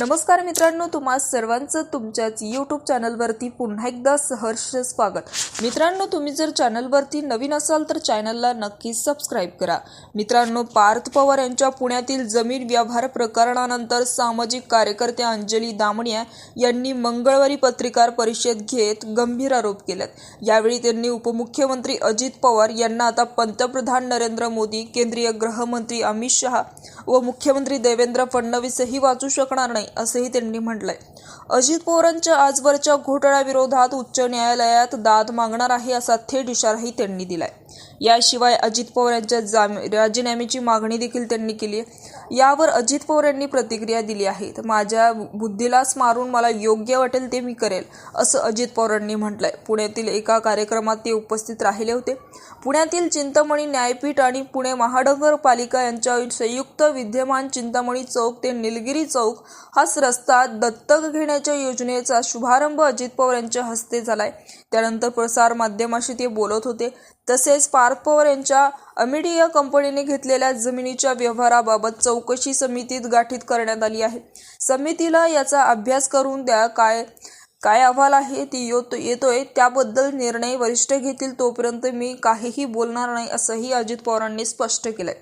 नमस्कार मित्रांनो तुम्हा सर्वांचं तुमच्याच यूट्यूब चॅनलवरती पुन्हा एकदा सहर्ष स्वागत. मित्रांनो तुम्ही जर चॅनलवरती नवीन असाल तर चॅनलला नक्कीच सबस्क्राईब करा. मित्रांनो पार्थ पवार यांच्या पुण्यातील जमीन व्यवहार प्रकरणानंतर सामाजिक कार्यकर्ते अंजली दामणिया यांनी मंगळवारी पत्रकार परिषद घेत गंभीर आरोप केलेत. यावेळी त्यांनी उपमुख्यमंत्री अजित पवार यांना आता पंतप्रधान नरेंद्र मोदी केंद्रीय गृहमंत्री अमित शहा व मुख्यमंत्री देवेंद्र फडणवीसही वाचू शकणार नाही. असंही त्यांनी म्हटलंय. अजित पवारांच्या आजवरच्या घोटाळ्याविरोधात उच्च न्यायालयात दाद मागणार आहे असा थेट इशाराही त्यांनी दिलाय. याशिवाय अजित पवार यांच्या जाम राजीनाम्याची मागणी देखील त्यांनी केली आहे यावर अजित पवार यांनी प्रतिक्रिया दिली आहे. माझ्या बुद्धीलाच मारून मला योग्य वाटेल ते मी करेल असं अजित पवारांनी म्हटलंय. पुण्यातील एका कार्यक्रमात ते उपस्थित राहिले होते. पुण्यातील चिंतामणी न्यायपीठ आणि पुणे महानगरपालिका यांच्या संयुक्त विद्यमान चिंतामणी चौक ते निलगिरी चौक हाच रस्ता दत्तक घेण्याच्या योजनेचा शुभारंभ अजित पवार यांच्या हस्ते झालाय. त्यानंतर प्रसार माध्यमाशी ते बोलत होते. तसेच पार्थ पवार यांच्या अमिडिया कंपनीने घेतलेल्या जमिनीच्या व्यवहाराबाबत चौकशी समितीत गाठीत करण्यात आली आहे. समितीला याचा अभ्यास करून द्या काय काय अहवाल आहे ती येतो येतोय त्याबद्दल निर्णय वरिष्ठ घेतील तोपर्यंत मी काहीही बोलणार नाही असंही अजित पवारांनी स्पष्ट केलंय.